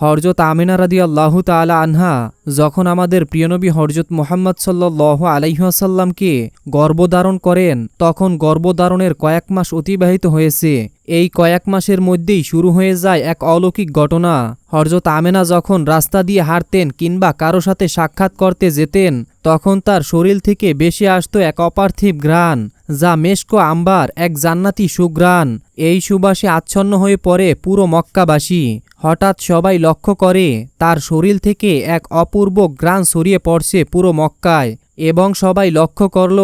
হরজত আমিনা রাদি আল্লাহ তালা আনহা যখন আমাদের প্রিয়নবী হরজত মোহাম্মদ সাল্লাহ আলাইহাসাল্লামকে গর্ভধারণ করেন, তখন গর্ভধারণের কয়েক মাস অতিবাহিত হয়েছে। এই কয়েক মাসের মধ্যেই শুরু হয়ে যায় এক অলৌকিক ঘটনা। হরজত আমেনা যখন রাস্তা দিয়ে হাঁটতেন কিংবা কারও সাথে সাক্ষাৎ করতে যেতেন, তখন তার শরীর থেকে বেশি আসত এক অপার্থিব ঘ্রাণ, যা মেশকো আম্বার এক জান্নাতি সুঘ্রাণ। এই সুবাসে আচ্ছন্ন হয়ে পড়ে পুরো মক্কাবাসী। হঠাৎ সবাই লক্ষ্য করে, তার শরীর থেকে এক অপূর্ব গ্রাণ সরিয়ে পড়ছে পুরো মক্কায় এবং সবাই লক্ষ্য করল,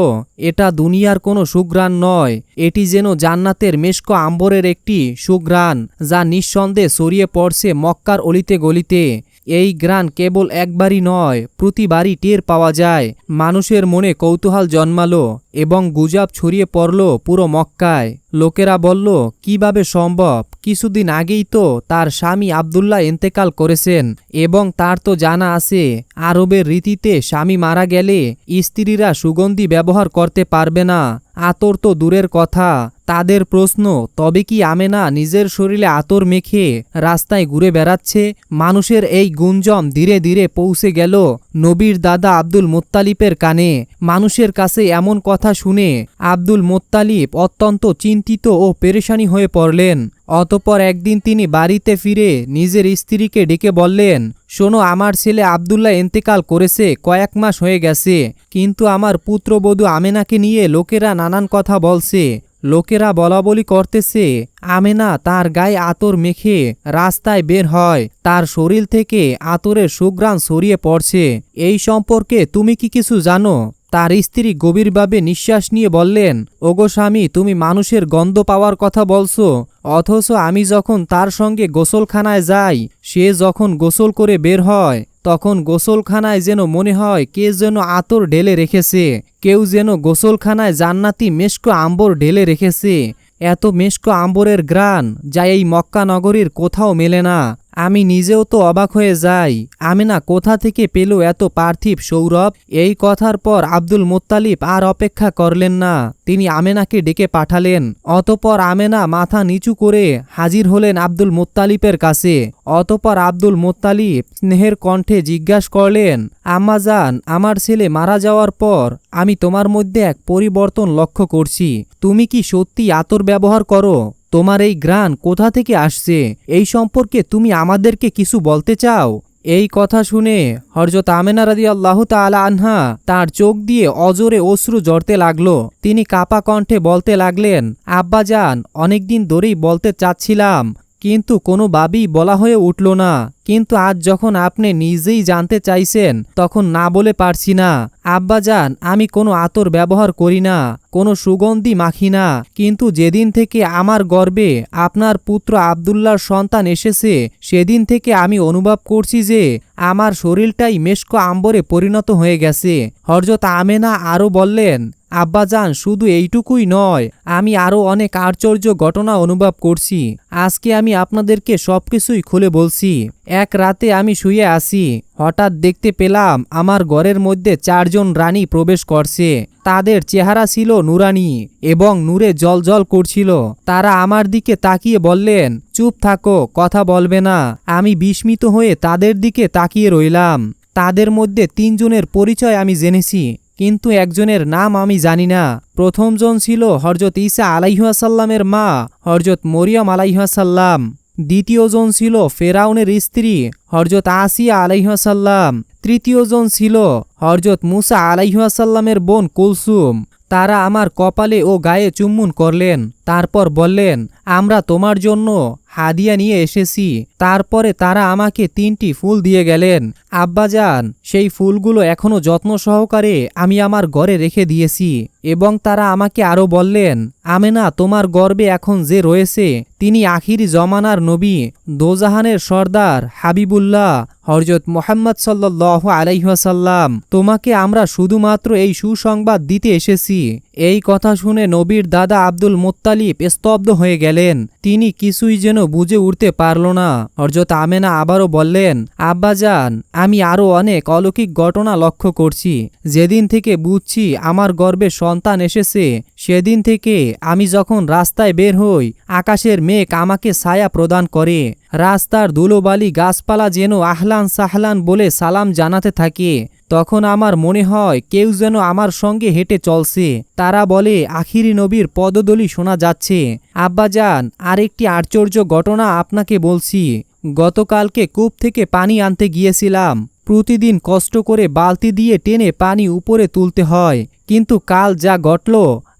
এটা দুনিয়ার কোনো সুগ্রাণ নয়, এটি যেন জান্নাতের মেশকো আম্বরের একটি সুগ্রাণ যা নিঃসন্দেহে সরিয়ে পড়ছে মক্কার অলিতে গলিতে। এই গ্রান কেবল একবারই নয়, প্রতিবারই টের পাওয়া যায়। মানুষের মনে কৌতূহল জন্মালো এবং গুজাব ছড়িয়ে পড়ল পুরো মক্কায়। লোকেরা বলল, কীভাবে সম্ভব? কিছুদিন আগেই তো তার স্বামী আবদুল্লাহ ইন্তেকাল করেছেন এবং তার তো জানা আছে, আরবের রীতিতে স্বামী মারা গেলে স্ত্রীরা সুগন্ধি ব্যবহার করতে পারবে না। আতর তো দূরের কথা, তাদের প্রশ্ন, তবে কি আমেনা নিজের শরীরে আতর মেখে রাস্তায় ঘুরে বেড়াচ্ছে? মানুষের এই গুঞ্জম ধীরে ধীরে পৌঁছে গেল। নবীর দাদা আব্দুল মোত্তালিপের কানে। মানুষের কাছে এমন কথা শুনে আব্দুল মোত্তালিব অত্যন্ত চিন্তিত ও পেরেশানি হয়ে পড়লেন। অতপর একদিন তিনি বাড়িতে ফিরে নিজের স্ত্রীকে ডেকে বললেন, শোনো, আমার ছেলে আবদুল্লাহ এন্তেকাল করেছে, কয়েক মাস হয়ে গেছে। কিন্তু আমার পুত্রবধূ আমেনাকে নিয়ে লোকেরা নানান কথা বলছে। লোকেরা বলা বলি করতেছে, আমেনা, তার গায়ে আতর মেখে রাস্তায় বের হয়, তার শরীর থেকে আতরের সুগ্রাণ সরিয়ে পড়ছে। এই সম্পর্কে তুমি কি কিছু জানো? তার স্ত্রী গভীরভাবে নিঃশ্বাস নিয়ে বললেন, ওগো স্বামী, তুমি মানুষের গন্ধ পাওয়ার কথা বলছো অথচ আমি যখন তার সঙ্গে গোসলখানায় যাই, সে যখন গোসল করে বের হয়, তখন গোসলখানায় যেন মনে হয় কে যেন আতর ঢেলে রেখেছে, কেউ যেন গোসলখানায় জান্নাতি মেশকো আম্বর ঢেলে রেখেছে। এত মেশকো আম্বরের গ্রান যা এই মক্কা নগরীর কোথাও মেলে না। আমি নিজেও তো অবাক হয়ে যাই। আমিনা কোথা থেকে পেল এত পার্থিব সৌরভ? এই কথার পর আব্দুল মোত্তালিব আর অপেক্ষা করলেন না। তিনি আমেনাকে ডেকে পাঠালেন। অতপর আমেনা মাথা নিচু করে হাজির হলেন আব্দুল মোত্তালিবের কাছে। অতপর আব্দুল মোত্তালিব স্নেহের কণ্ঠে জিজ্ঞাসা করলেন আম্মাজান আমার ছেলে মারা যাওয়ার পর আমি তোমার মধ্যে এক পরিবর্তন লক্ষ্য করছি। তুমি কি সত্যি আতর ব্যবহার করো? তোমার এই গ্রান কোথা থেকে আসছে? এই সম্পর্কে তুমি আমাদেরকে কিছু বলতে চাও? এই কথা শুনে হরজত আমেনা রাদি আল্লাহ তালা আনহা তার চোখ দিয়ে অজরে অশ্রু জড়তে লাগল। তিনি কাপা কণ্ঠে বলতে লাগলেন, আব্বা আব্বাজান অনেকদিন ধরেই বলতে চাচ্ছিলাম কিন্তু কোনোভাবেই বলা হয়ে উঠল না। কিন্তু আজ যখন আপনি নিজেই জানতে চাইছেন, তখন না বলে পারছি না। আব্বাজান আমি কোনো আতর ব্যবহার করি না, কোনো সুগন্ধি মাখি না। কিন্তু যেদিন থেকে আমার গর্বে আপনার পুত্র আবদুল্লার সন্তান এসেছে, সেদিন থেকে আমি অনুভব করছি যে আমার শরীরটাই মেশকো আম্বরে পরিণত হয়ে গেছে। হরজত আমেনা আরও বললেন আব্বাজান, শুধু এইটুকুই নয়, আমি আরও অনেক আশ্চর্য ঘটনা অনুভব করছি। আজকে আমি আপনাদেরকে সবকিছুই খুলে বলছি। এক রাতে আমি শুয়ে আসি হঠাৎ দেখতে পেলাম আমার ঘরের মধ্যে চারজন রানী প্রবেশ করছে। তাদের চেহারা ছিল নুরানি এবং নূরে জল জল করছিল। তারা আমার দিকে তাকিয়ে বললেন, চুপ থাকো, কথা বলবে না। আমি বিস্মিত হয়ে তাদের দিকে তাকিয়ে রইলাম। তাদের মধ্যে তিনজনের পরিচয় আমি জেনেছি। কিন্তু একজনের নাম আমি জানি না। প্রথমজন ছিল হরজত ঈসা আলাইহাসাল্লামের মা হরজত মরিয়ম আলাইহাসাল্লাম দ্বিতীয়জন ছিল ফেরাউনের স্ত্রী হরজত আসিয়া আলাইহাসাল্লাম তৃতীয়জন ছিল হরজত মুসা আলাইহাসাল্লামের বোন কুলসুম। তারা আমার কপালে ও গায়ে চুম্বন করলেন। তারপর বললেন, আমরা তোমার জন্য হাদিয়া নিয়ে এসেছি। তারপরে তারা আমাকে তিনটি ফুল দিয়ে গেলেন। আব্বাজান সেই ফুলগুলো এখনও যত্ন সহকারে আমি আমার ঘরে রেখে দিয়েছি। এবং তারা আমাকে আরও বললেন, আমেনা, তোমার গর্বে এখন যে রয়েছে, তিনি আখিরি জমানার নবী, দোজাহানের সর্দার হাবিবুল্লাহ হরজত মোহাম্মদ সাল্লাহ আলাইহাসাল্লাম তোমাকে আমরা শুধুমাত্র এই সুসংবাদ দিতে এসেছি। এই কথা শুনে নবীর দাদা আব্দুল মোত্তালিব মোত্তালিব স্তব্ধ হয়ে গেলেন। তিনি কিছুই যেন বুঝে উঠতে পারল না। হরজত আমেনা আবারও বললেন আব্বাজান আমি আরও অনেক অলৌকিক ঘটনা লক্ষ্য করছি। যেদিন থেকে বুঝছি আমার গর্বে সন্তান এসেছে, সেদিন থেকে আমি যখন রাস্তায় বের হই, আকাশের মেঘ আমাকে ছায়া প্রদান করে। রাস্তার ধুলোবালি গাছপালা যেন আহলান সাহলান বলে সালাম জানাতে থাকে। তখন আমার মনে হয় কেউ যেন আমার সঙ্গে হেঁটে চলছে। তারা বলে, আখিরি নবীর পদদলি শোনা যাচ্ছে। আব্বাজান আরেকটি আশ্চর্য ঘটনা আপনাকে বলছি। গতকালকে কূপ থেকে পানি আনতে গিয়েছিলাম। প্রতিদিন কষ্ট করে বালতি দিয়ে টেনে পানি উপরে তুলতে হয়। কিন্তু কাল যা ঘটল,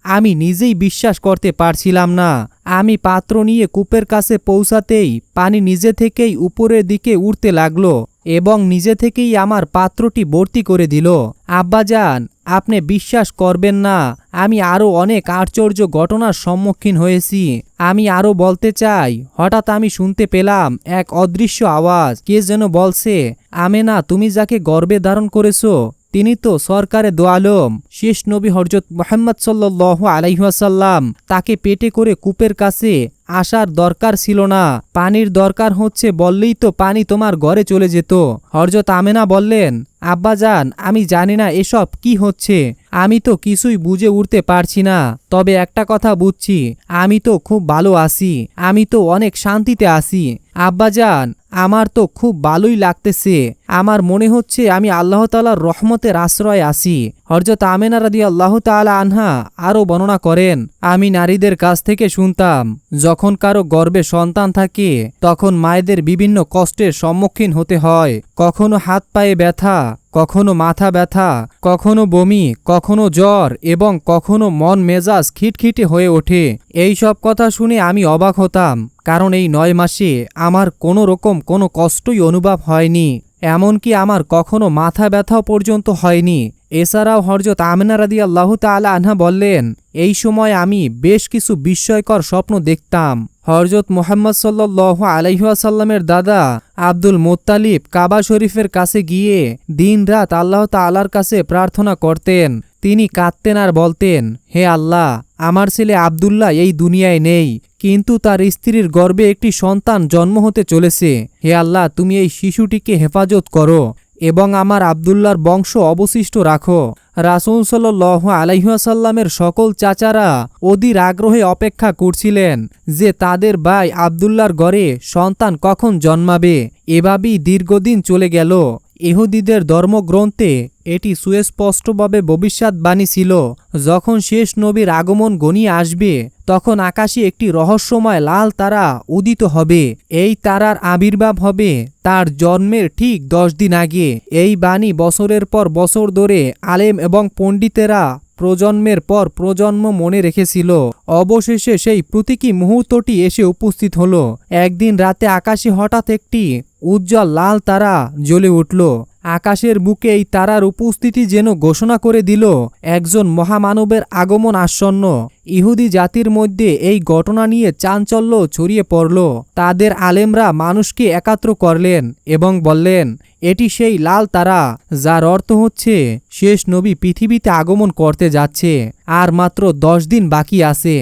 আমি নিজেই বিশ্বাস করতে পারছিলাম না। আমি পাত্র নিয়ে কূপের কাছে পৌঁছাতেই পানি নিজে থেকেই উপরের দিকে উঠতে লাগল। এবং নিজে থেকেই আমার পাত্রটি ভর্তি করে দিল। আব্বাজান আপনি বিশ্বাস করবেন না, আমি আরও অনেক আশ্চর্য ঘটনার সম্মুখীন হয়েছি। আমি আরও বলতে চাই, হঠাৎ আমি শুনতে পেলাম এক অদৃশ্য আওয়াজ। কে যেন বলছে, আমেনা, তুমি যাকে গর্বে ধারণ করেছ তিনি তো সরকারে দোয়ালম। শেষ নবী হরজত মোহাম্মদ সাল্লাহ আলাইহাসাল্লাম তাকে পেটে করে কূপের কাছে আসার দরকার ছিল না। পানির দরকার হচ্ছে বললেই তো পানি তোমার ঘরে চলে যেত। হরজত আমেনা বললেন আব্বাজান আমি জানি না এসব কি হচ্ছে। আমি তো কিছুই বুঝে উঠতে পারছি না, তবে একটা কথা বুঝছি, আমি তো খুব ভালো আছি, আমি তো অনেক শান্তিতে আছি। আব্বাজান, আমার তো খুব ভালোই লাগতেছে, আমার মনে হচ্ছে আমি আল্লাহতালার রহমতের আশ্রয় আছি। হরজত আমেনা রাদি আল্লাহ তালা আনহা আরও বর্ণনা করেন, আমি নারীদের কাছ থেকে শুনতাম, যখন কারও গর্বে সন্তান থাকে, তখন মায়েদের বিভিন্ন কষ্টের সম্মুখীন হতে হয়। কখনো হাত পায়ে ব্যথা, কখনো মাথা ব্যথা, কখনো বমি, কখনো জ্বর এবং কখনো মন মেজাজ খিটখিটে হয়ে ওঠে। এই সব কথা শুনে আমি অবাক হতাম, কারণ এই নয় মাসে আমার কোনো রকম কোনো কষ্টই অনুভব হয়নি, এমনকি আমার কখনো মাথা ব্যথাও পর্যন্ত হয়নি। এছাড়াও হরজত আমিনা রাদি আল্লাহ তালা আনহা বললেন, এই সময় আমি বেশ কিছু বিস্ময়কর স্বপ্ন দেখতাম। হরজত মোহাম্মদ সাল্লাহ আলাইহাসাল্লামের দাদা আব্দুল মোত্তালিব কাবা শরীফের কাছে গিয়ে দিন রাত আল্লাহ তালার কাছে প্রার্থনা করতেন। তিনি কাঁদতেন আর বলতেন, হে আল্লাহ, আমার ছেলে আবদুল্লাহ এই দুনিয়ায় নেই, কিন্তু তার স্ত্রীর গর্বে একটি সন্তান জন্ম হতে চলেছে। হে আল্লাহ, তুমি এই শিশুটিকে হেফাজত করো। এবং আমার আবদুল্লার বংশ অবশিষ্ট রাখো। রাসুল সাল্লাহ আলাইহাসাল্লামের সকল চাচারা অধীর আগ্রহে অপেক্ষা করছিলেন যে তাদের ভাই আবদুল্লার ঘরে সন্তান কখন জন্মাবে। এভাবেই দীর্ঘদিন চলে গেল। ইহুদিদের ধর্মগ্রন্থে এটি সুস্পষ্টভাবে ভবিষ্যৎবাণী ছিল। যখন শেষ নবীর আগমন গণিয়ে আসবে, তখন আকাশে একটি রহস্যময় লাল তারা উদিত হবে। এই তারার আবির্ভাব হবে তার জন্মের ঠিক দশ দিন আগে। এই বাণী বছরের পর বছর ধরে আলেম এবং পণ্ডিতেরা প্রজন্মের পর প্রজন্ম মনে রেখেছিল। অবশেষে সেই প্রতীকী মুহূর্তটি এসে উপস্থিত হলো। একদিন রাতে আকাশে হঠাৎ একটি উজ্জ্বল লাল তারা জ্বলে উঠল। আকাশের বুকে এই তারার উপস্থিতি যেন ঘোষণা করে দিল, একজন মহামানবের আগমন আসন্ন। ইহুদি জাতির মধ্যে এই ঘটনা নিয়ে চাঞ্চল্য ছড়িয়ে পড়ল। তাদের আলেমরা মানুষকে একাত্র করলেন এবং বললেন, এটি সেই লাল তারা, যার অর্থ হচ্ছে শেষ নবী পৃথিবীতে আগমন করতে যাচ্ছে, আর মাত্র দশ দিন বাকি আছে।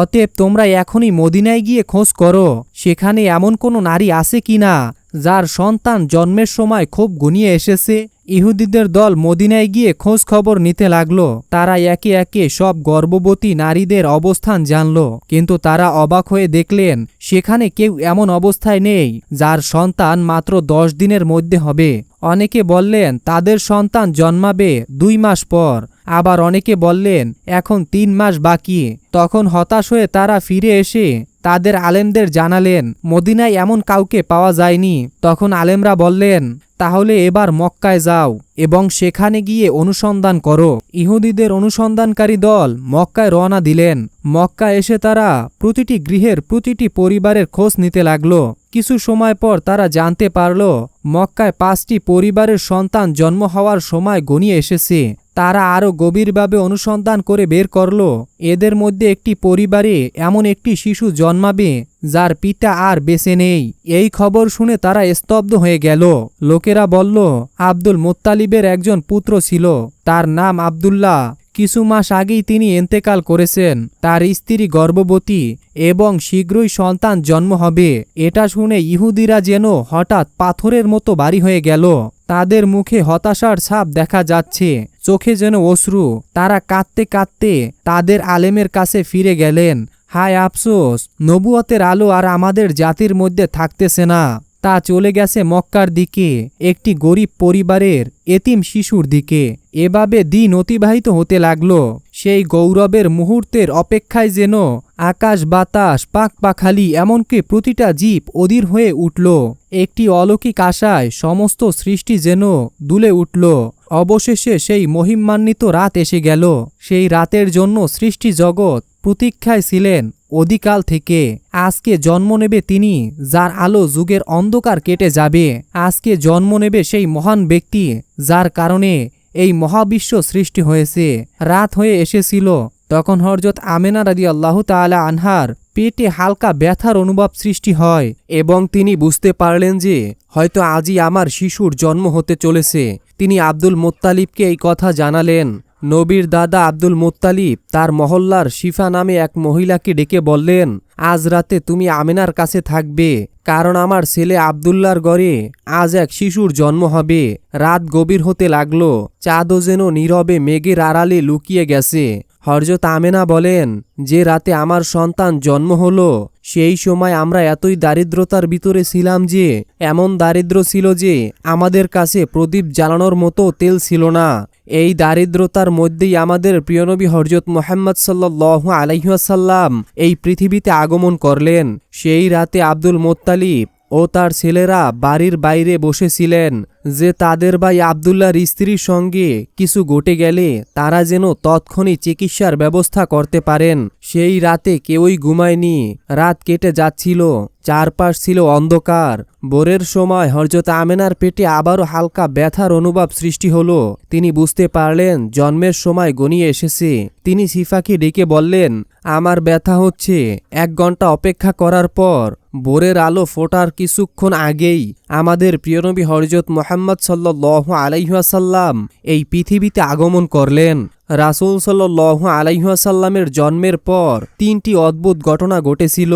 অতএব তোমরা এখনই মদিনায় গিয়ে খোঁজ করো, সেখানে এমন কোনো নারী আছে কি না যার সন্তান জন্মের সময় খুব গুনিয়ে এসেছে, ইহুদিদের দল মদিনায় গিয়ে খোঁজ খবর নিতে লাগল। তারা একে একে সব গর্ভবতী নারীদের অবস্থান জানল, কিন্তু তারা অবাক হয়ে দেখলেন, সেখানে কেউ এমন অবস্থায় নেই, যার সন্তান মাত্র দশ দিনের মধ্যে হবে। অনেকে বললেন, তাদের সন্তান জন্মাবে দুই মাস পর। আবার অনেকে বললেন, এখন তিন মাস বাকি। তখন হতাশ হয়ে তারা ফিরে এসে তাদের আলেমদের জানালেন, মদিনায় এমন কাউকে পাওয়া যায়নি। তখন আলেমরা বললেন, তাহলে এবার মক্কায় যাও এবং সেখানে গিয়ে অনুসন্ধান করো। ইহুদিদের অনুসন্ধানকারী দল মক্কায় রওনা দিলেন। মক্কা এসে তারা প্রতিটি গৃহের প্রতিটি পরিবারের খোঁজ নিতে লাগল। কিছু সময় পর তারা জানতে পারল, মক্কায় পাঁচটি পরিবারের সন্তান জন্ম হওয়ার সময় গনিয়ে এসেছে। তারা আরও গভীরভাবে অনুসন্ধান করে বের করল। এদের মধ্যে একটি পরিবারে এমন একটি শিশু জন্মাবে, যার পিতা আর বেঁচে নেই। এই খবর শুনে তারা স্তব্ধ হয়ে গেল। লোকেরা বলল, আব্দুল মোত্তালিবের একজন পুত্র ছিল। তার নাম আবদুল্লাহ। কিছু মাস আগেই তিনি এন্তেকাল করেছেন। তার স্ত্রী গর্ভবতী এবং শীঘ্রই সন্তান জন্ম হবে। এটা শুনে ইহুদিরা যেন হঠাৎ পাথরের মতো বাড়ি হয়ে গেল। তাদের মুখে হতাশার ছাপ দেখা যাচ্ছে। চোখে যেন অশ্রু, তারা কাঁদতে কাঁদতে তাদের আলেমের কাছে ফিরে গেলেন। হায় আফসোস, নবুয়তের আলো আর আমাদের জাতির মধ্যে থাকতেছে না। তা চলে গেছে মক্কার দিকে, একটি গরিব পরিবারের এতিম শিশুর দিকে। এভাবে দিন অতিবাহিত হতে লাগল। সেই গৌরবের মুহূর্তের অপেক্ষায় যেন আকাশ, বাতাস পাক পাখালি এমনকি প্রতিটা জীব অধীর হয়ে উঠল। একটি অলৌকিক আশায় সমস্ত সৃষ্টি যেন দুলে উঠল। অবশেষে সেই মহিমান্বিত রাত এসে গেল। সেই রাতের জন্য সৃষ্টি জগৎ প্রতীক্ষায় ছিলেন অধিকাল থেকে আজকে জন্ম নেবে তিনি, যার আলো যুগের অন্ধকার কেটে যাবে। আজকে জন্ম নেবে সেই মহান ব্যক্তি, যার কারণে এই মহাবিশ্ব সৃষ্টি হয়েছে। রাত হয়ে এসেছিল, তখন হরজত আমেনা রাদি আল্লাহ তালা আনহার পেটে হালকা ব্যথার অনুভব সৃষ্টি হয় এবং তিনি বুঝতে পারলেন যে, হয়তো আজই আমার শিশুর জন্ম হতে চলেছে। তিনি আব্দুল মোত্তালিবকে এই কথা জানালেন। নবীর দাদা আব্দুল মোত্তালিব তার মহল্লার শিফা নামে এক মহিলাকে ডেকে বললেন, আজ রাতে তুমি আমেনার কাছে থাকবে, কারণ আমার ছেলে আবদুল্লার গড়ে আজ এক শিশুর জন্ম হবে। রাত গভীর হতে লাগল, চাঁদও যেন নীরবে মেঘের আড়ালে লুকিয়ে গেছে। হরজত আমেনা বলেন, যে রাতে আমার সন্তান জন্ম হলো, সেই সময় আমরা এতই দারিদ্রতার ভিতরে ছিলাম যে, এমন দারিদ্র ছিল যে, আমাদের কাছে প্রদীপ জ্বালানোর মতো তেল ছিল না। এই দারিদ্রতার মধ্যেই আমাদের প্রিয়নবী হরজত মোহাম্মদ সাল্লাহ আলাইহাসাল্লাম এই পৃথিবীতে আগমন করলেন। সেই রাতে আব্দুল মোত্তালিব ও তার ছেলেরা বাড়ির বাইরে বসেছিলেন। যে তাদের ভাই আবদুল্লার স্ত্রীর সঙ্গে কিছু ঘটে গেলে তারা যেন তৎক্ষণই চিকিৎসার ব্যবস্থা করতে পারেন। সেই রাতে কেউই ঘুমায়নি। রাত কেটে যাচ্ছিল। চারপাশ ছিল অন্ধকার। বোরের সময় হরজত আমেনার পেটে আবারও হালকা ব্যথার অনুভব সৃষ্টি হলো। তিনি বুঝতে পারলেন, জন্মের সময় গনিয়ে এসেছে। তিনি সিফাকে ডেকে বললেন, আমার ব্যথা হচ্ছে। এক ঘণ্টা অপেক্ষা করার পর বোরের আলো ফোটার কিছুক্ষণ আগেই আমাদের প্রিয়নবী হরজত মোহাম্মদ সাল্লাহ আলাইহাসাল্লাম এই পৃথিবীতে আগমন করলেন। রাসুল সাল্লাহ আলাইহাসাল্লামের জন্মের পর তিনটি অদ্ভুত ঘটনা ঘটেছিল,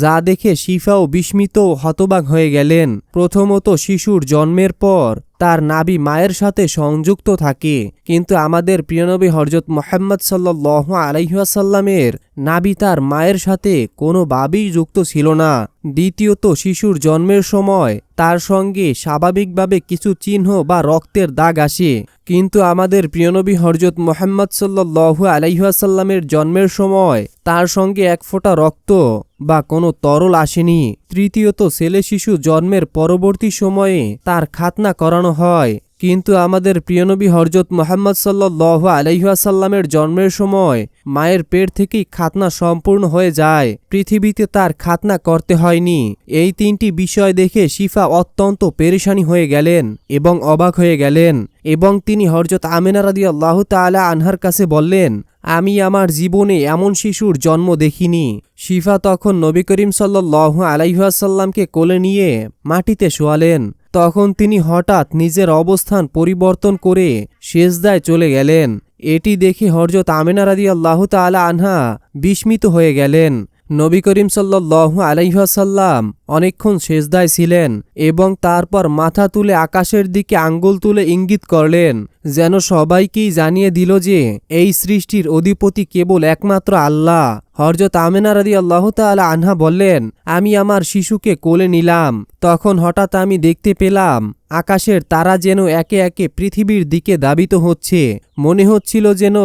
যা দেখে শিফাও বিস্মিত হতবাক হয়ে গেলেন। প্রথমত শিশুর জন্মের পর তার নাবি মায়ের সাথে সংযুক্ত থাকে, কিন্তু আমাদের প্রিয়নবী হরজত মোহাম্মদ সাল্লাহ আলাইহাসাল্লামের নাবি তার মায়ের সাথে কোনোভাবেই যুক্ত ছিল না। দ্বিতীয়ত, শিশুর জন্মের সময় তার সঙ্গে স্বাভাবিকভাবে কিছু চিহ্ন বা রক্তের দাগ আসে। কিন্তু আমাদের প্রিয়নবী হরজত মোহাম্মদ সাল্লু আলাইহাসাল্লামের জন্মের সময় তার সঙ্গে এক ফোঁটা রক্ত বা কোনো তরল আসেনি। তৃতীয়ত, ছেলে শিশু জন্মের পরবর্তী সময়ে তার খাতনা করানো হয়। কিন্তু আমাদের প্রিয়নবী হরজত মোহাম্মদ সাল্লাহ আলাইহাসাল্লামের জন্মের সময় মায়ের পেট থেকেই খাতনা সম্পূর্ণ হয়ে যায়। পৃথিবীতে তার খাতনা করতে হয়নি। এই তিনটি বিষয় দেখে শিফা অত্যন্ত পেরেশানি হয়ে গেলেন এবং অবাক হয়ে গেলেন এবং তিনি হরজত আমেনা রাদি আল্লাহ তালা আনহার কাছে বললেন, আমি আমার জীবনে এমন শিশুর জন্ম দেখিনি। শিফা তখন নবী করিম সাল্লাহ আলাইহাসাল্লামকে কোলে নিয়ে মাটিতে শোয়ালেন। তখন তিনি হঠাৎ নিজের অবস্থান পরিবর্তন করে শেষদায় চলে গেলেন। এটি দেখে হরজত আমেনা রাদি আল্লাহ তালা আনহা বিস্মিত হয়ে গেলেন। নবী করিম সাল্লাহ আলাইহাসাল্লাম অনেকক্ষণ শেষদায় ছিলেন এবং তারপর মাথা তুলে আকাশের দিকে আঙ্গুল তুলে ইঙ্গিত করলেন, যেন সবাইকেই জানিয়ে দিল যে, এই সৃষ্টির অধিপতি কেবল একমাত্র আল্লাহ। হরজত আমেনা রাদি আল্লাহ তালা আনহা বললেন, আমি আমার শিশুকে কোলে নিলাম। তখন হঠাৎ আমি দেখতে পেলাম, আকাশের তারা যেন একে একে পৃথিবীর দিকে দাবিত হচ্ছে। মনে হচ্ছিল যেন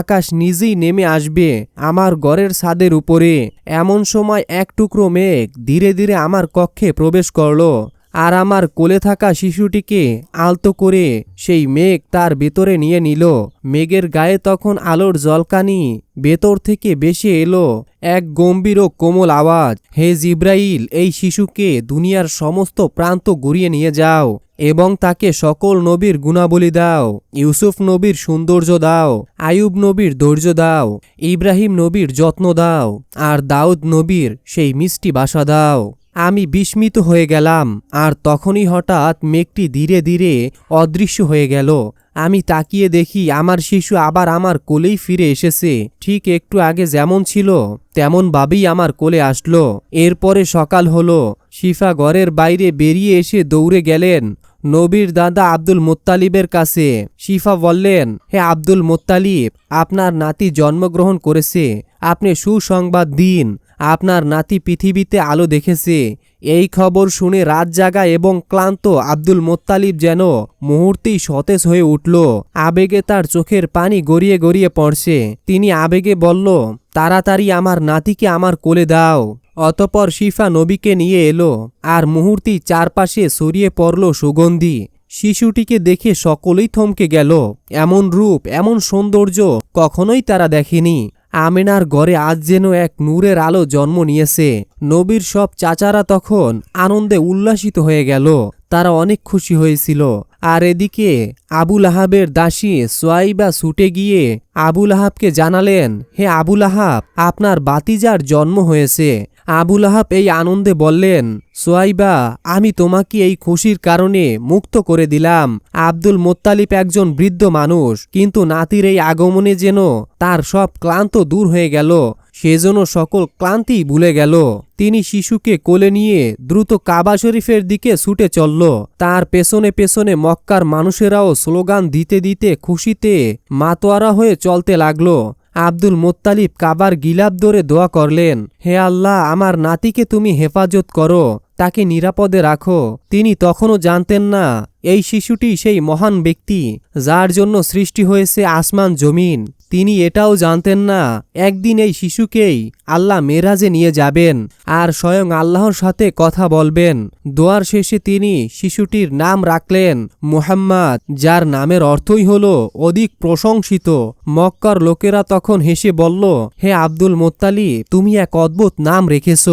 আকাশ নিজেই নেমে আসবে আমার গড়ের ছাদের উপরে। এমন সময় এক টুকরো মেঘ ধীরে ধীরে আমার কক্ষে প্রবেশ করল। আর আমার কোলে থাকা শিশুটিকে আলতো করে সেই মেঘ তার ভেতরে নিয়ে নিল। মেঘের গায়ে তখন আলোর জলকানি ভেতর থেকে বেশি এলো এক গম্ভীর ও কোমল আওয়াজ। হে জিব্রাইল, এই শিশুকে দুনিয়ার সমস্ত প্রান্ত ঘুরিয়ে নিয়ে যাও এবং তাকে সকল নবীর গুণাবলী দাও। ইউসুফ নবীর সৌন্দর্য দাও আয়ুব নবীর ধৈর্য দাও, ইব্রাহিম নবীর যত্ন দাও, আর দাউদ নবীর সেই মিষ্টি বাসা দাও। আমি বিস্মিত হয়ে গেলাম, আর তখনই হঠাৎ মেঘটি ধীরে ধীরে অদৃশ্য হয়ে গেল। আমি তাকিয়ে দেখি আমার শিশু আবার আমার কোলেই ফিরে এসেছে। ঠিক একটু আগে যেমন ছিল তেমন ভাবেই আমার কোলে আসলো। এরপরে সকাল হলো, শিফা ঘরের বাইরে বেরিয়ে এসে দৌড়ে গেলেন নবীর দাদা আব্দুল মোত্তালিবের কাছে। শিফা বললেন, হে আব্দুল মোত্তালিব, আপনার নাতি জন্মগ্রহণ করেছে। আপনি সুসংবাদ দিন। আপনার নাতি পৃথিবীতে আলো দেখেছে। এই খবর শুনে রাত জাগা এবং ক্লান্ত আব্দুল মোত্তালিব যেন মুহূর্তেই সতেজ হয়ে উঠল। আবেগে তার চোখের পানি গড়িয়ে গড়িয়ে পড়ছে। তিনি আবেগে বলল, তাড়াতাড়ি আমার নাতিকে আমার কোলে দাও। অতপর শিফা নবীকে নিয়ে এলো, আর মুহূর্তেই চারপাশে ছড়িয়ে পড়ল সুগন্ধি। শিশুটিকে দেখে সকলেই থমকে গেল। এমন রূপ, এমন সৌন্দর্য কখনোই তারা দেখেনি। আমেনার ঘরে আজ যেন এক নূরের আলো জন্ম নিয়েছে। নবীর সব চাচারা তখন আনন্দে উল্লাসিত হয়ে গেল। তারা অনেক খুশি হয়েছিল। আর এদিকে আবুল আহাবের দাসী সোয়াইবা ছুটে গিয়ে আবুল আহাবকে জানালেন, হে আবুল আহাব আপনার বাতিজার জন্ম হয়েছে। আবুল আহাব এই আনন্দে বললেন, সোয়াইবা, আমি তোমাকে এই খুশির কারণে মুক্ত করে দিলাম। আব্দুল মোত্তালিব একজন বৃদ্ধ মানুষ, কিন্তু নাতির এই আগমনে যেন তার সব ক্লান্ত দূর হয়ে গেল। সেজন্য সকল ক্লান্তি ভুলে গেল। তিনি শিশুকে কোলে নিয়ে দ্রুত কাবা শরীফের দিকে ছুটে চলল। তার পেছনে পেছনে মক্কার মানুষেরাও স্লোগান দিতে দিতে খুশিতে মাতোয়ারা হয়ে চলতে লাগল। আব্দুল মোত্তালিব কাবার গিলাপ ধরে দোয়া করলেন, হে আল্লাহ, আমার নাতিকে তুমি হেফাজত করো, তাকে নিরাপদে রাখো। তিনি তখনও জানতেন না এই শিশুটি সেই মহান ব্যক্তি, যার জন্য সৃষ্টি হয়েছে আসমান জমিন। তিনি এটাও জানতেন না, একদিন এই শিশুকেই আল্লাহ মেরাজে নিয়ে যাবেন আর স্বয়ং আল্লাহর সাথে কথা বলবেন। দোয়ার শেষে তিনি শিশুটির নাম রাখলেন মুহাম্মদ, যার নামের অর্থই হল অধিক প্রশংসিত। মক্কার লোকেরা তখন হেসে বলল, হে আব্দুল মোত্তালি, তুমি এক অদ্ভুত নাম রেখেছ।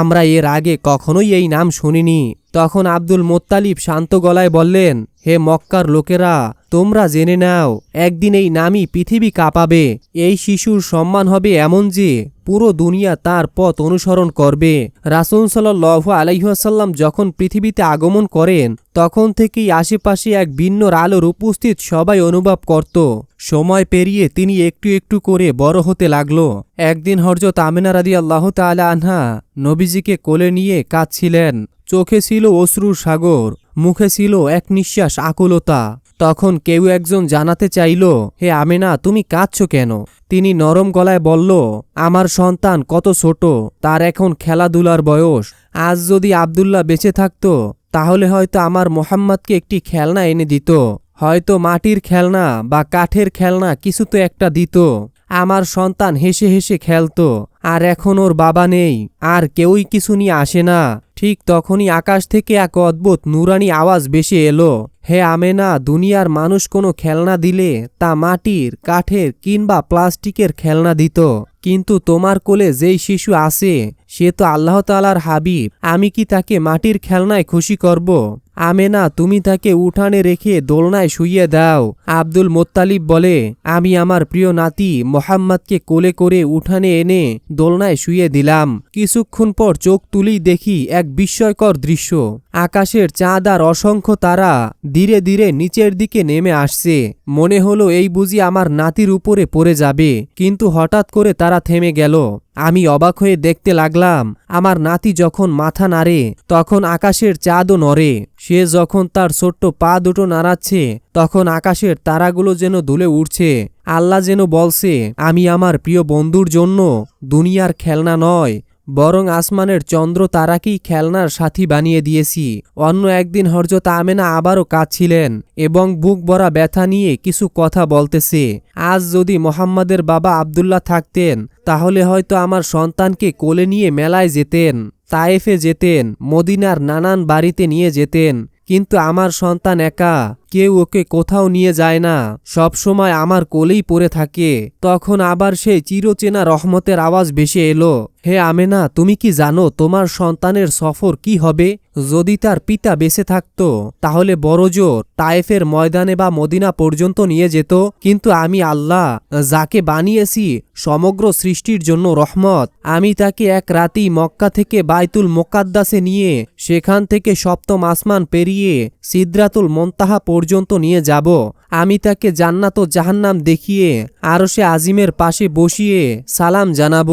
আমরা এর আগে কখনোই এই নাম শুনিনি। তখন আব্দুল মোত্তালিব শান্ত গলায় বললেন হে মক্কার লোকেরা, তোমরা জেনে নাও, একদিন এই নামই পৃথিবী কাঁপাবে, এই শিশুর সম্মান হবে এমন যে, পুরো দুনিয়া তার পথ অনুসরণ করবে। রাসুল সাল্লাহ আলাইহাসাল্লাম যখন পৃথিবীতে আগমন করেন, তখন থেকেই আশেপাশে এক ভিন্ন আলোর উপস্থিত সবাই অনুভব করত। সময় পেরিয়ে তিনি একটু একটু করে বড় হতে লাগল। একদিন হরজত আমিনা রাদি আল্লাহ তালা আনহা নবীজিকে কোলে নিয়ে কাঁদছিলেন। চোখে ছিল অশ্রুর সাগর। মুখে ছিল এক নিঃশ্বাস আকুলতা। তখন কেউ একজন জানাতে চাইল, হে আমেনা, তুমি কাঁদছ কেন? তিনি নরম গলায় বলল, আমার সন্তান কত ছোট, তার এখন খেলাধুলার বয়স। আজ যদি আবদুল্লাহ বেঁচে থাকত, তাহলে হয়তো আমার মোহাম্মদকে একটি খেলনা এনে দিত। হয়তো মাটির খেলনা বা কাঠের খেলনা কিছু তো একটা দিত। আমার সন্তান হেসে হেসে খেলত, আর এখন ওর বাবা নেই, আর কেউই কিছু নিয়ে আসে না। ঠিক তখনই আকাশ থেকে এক অদ্ভুত নুরানি আওয়াজ বেশি এলো। হে আমেনা, দুনিয়ার মানুষ কোনো খেলনা দিলে তা মাটির, কাঠের কিংবা প্লাস্টিকের খেলনা দিত। কিন্তু তোমার কোলে যেই শিশু আছে, সে তো আল্লাহ তালার হাবিব, আমি কি তাকে মাটির খেলনায় খুশি করব? আমেনা, তুমি তাকে উঠানে রেখে দোলনায় শুইয়ে দাও। আব্দুল মোত্তালিব বলে, আমি আমার প্রিয় নাতি মোহাম্মদকে কোলে করে উঠানে এনে দোলনায় শুয়ে দিলাম। কিছুক্ষণ পর চোখ তুলেই দেখি এক বিস্ময়কর দৃশ্য। আকাশের চাঁদ আর অসংখ্য তারা ধীরে ধীরে নিচের দিকে নেমে আসছে। মনে হলো এই বুঝি আমার নাতির উপরে পড়ে যাবে। কিন্তু হঠাৎ করে তারা থেমে গেল। আমি অবাক হয়ে দেখতে লাগলাম, আমার নাতি যখন মাথা নাড়ে, তখন আকাশের চাঁদও নড়ে। সে যখন তার ছোট্ট পা দুটো নাড়াচ্ছে, তখন আকাশের তারাগুলো যেন দুলে উঠছে আল্লাহ যেন বলছে, আমি আমার প্রিয় বন্ধুর জন্য দুনিয়ার খেলনা নয়, বরং আসমানের চন্দ্র তারাকেই খেলনার সাথী বানিয়ে দিয়েছি। অন্য একদিন হরজত আমেনা আবারও কাঁদছিলেন এবং বুক ভরা ব্যথা নিয়ে কিছু কথা বলতেছে। আজ যদি মোহাম্মদের বাবা আবদুল্লাহ থাকতেন, তাহলে হয়তো আমার সন্তানকে কোলে নিয়ে মেলায় যেতেন। তায়েফে যেতেন মদিনার নানান বাড়িতে নিয়ে যেতেন কিন্তু আমার সন্তান একা। কেউ ওকে কোথাও নিয়ে যায় না। সব সময় আমার কোলেই পড়ে থাকে। তখন আবার সেই চিরচেনা রহমতের আওয়াজ ভেসে এলো, হে আমেনা, তুমি কি জানো তোমার সন্তানের সফর কি হবে? যদি তার পিতা বেঁচে থাকতো, তাহলে বড় জোর তায়েফের ময়দানে বা মদিনা পর্যন্ত নিয়ে যেত। কিন্তু আমি আল্লাহ, যাকে বানিয়েছি, সমগ্র সৃষ্টির জন্য রহমত। আমি তাকে এক রাতেই মক্কা থেকে বাইতুল মোকাদ্দাসে নিয়ে, সেখান থেকে সপ্তম আসমান পেরিয়ে সিদ্রাতুল মন্তাহা পর্যন্ত নিয়ে যাব। আমি তাকে জান্নাত ও জাহান্নাম দেখিয়ে আরও সে আজিমের পাশে বসিয়ে সালাম জানাব।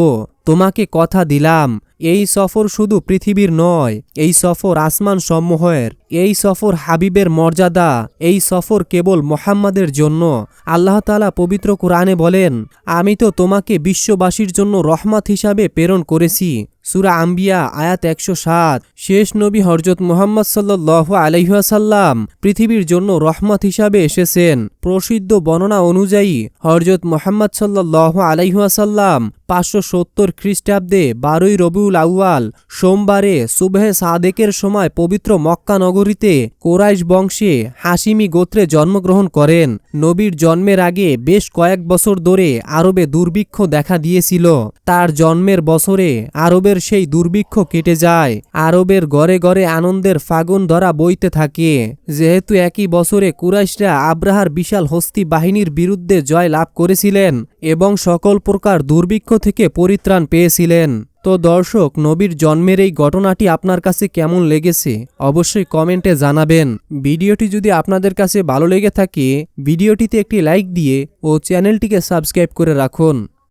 তোমাকে কথা দিলাম, এই সফর শুধু পৃথিবীর নয়, এই সফর আসমান সমূহের, এই সফর হাবিবের মর্যাদা, এই সফর কেবল মোহাম্মদের জন্য। আল্লাহ তালা পবিত্র কোরআনে বলেন, আমি তো তোমাকে বিশ্ববাসীর জন্য রহমত হিসাবে প্রেরণ করেছি। সুরা আম্বিয়া, আয়াত একশো সাত। শেষ নবী হরজত মোহাম্মদ সাল্লাহ আলহাসাল্লাম পৃথিবীর জন্য রহমত হিসাবে এসেছেন। প্রসিদ্ধ বর্ণনা অনুযায়ী হরজত মোহাম্মদ সাল্লাহ আলহাসাল্লাম পাঁচশো সত্তর খ্রিস্টাব্দে বারোই রবিউল আউয়াল সোমবারে সুবহে সাদেকের সময় পবিত্র মক্কা নগরীতে কোরাইশ বংশে হাসিমি গোত্রে জন্মগ্রহণ করেন। নবীর জন্মের আগে বেশ কয়েক বছর ধরে আরবে দুর্ভিক্ষ দেখা দিয়েছিল। তার জন্মের বছরে আরবের সেই দুর্ভিক্ষ কেটে যায়। আরবের গড়ে গড়ে আনন্দের ফাগুন ধরা বইতে থাকে। যেহেতু একই বছরে কুরাইশরা আব্রাহার বিশাল হস্তি বাহিনীর বিরুদ্ধে জয় লাভ করেছিলেন এবং সকল প্রকার দুর্ভিক্ষ থেকে পরিত্রাণ পেয়েছিলেন। তো দর্শক, নবীর জন্মের এই ঘটনাটি আপনার কাছে কেমন লেগেছে, অবশ্যই কমেন্টে জানাবেন। ভিডিওটি যদি আপনাদের কাছে ভালো লেগে থাকে, ভিডিওটিতে একটি লাইক দিয়ে ও চ্যানেলটিকে সাবস্ক্রাইব করে রাখুন।